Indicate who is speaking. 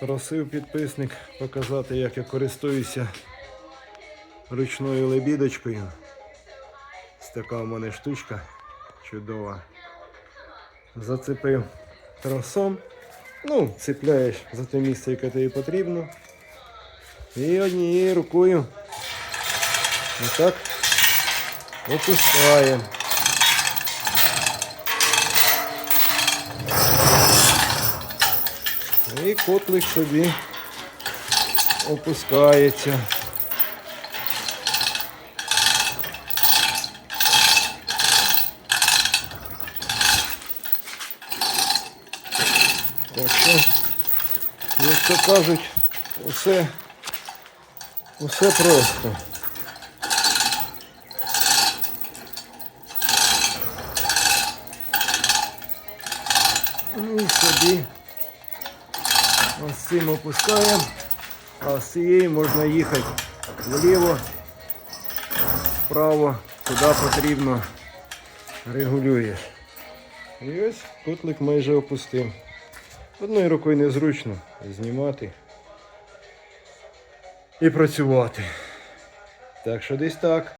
Speaker 1: Просив підписник показати, як я користуюся ручною лебідочкою. Ось така у мене штучка чудова. Зацепив тросом. Ну, цепляєш за те місце, яке тобі потрібно. І однією рукою отак опускаємо. І котлик собі опускається. Так як то кажуть, усе, усе просто. І собі ось цим опускаємо, а з цієї можна їхати вліво, вправо, куди потрібно регулюєш. І ось котлик майже опустив. Одною рукою незручно знімати і працювати. Так що десь так.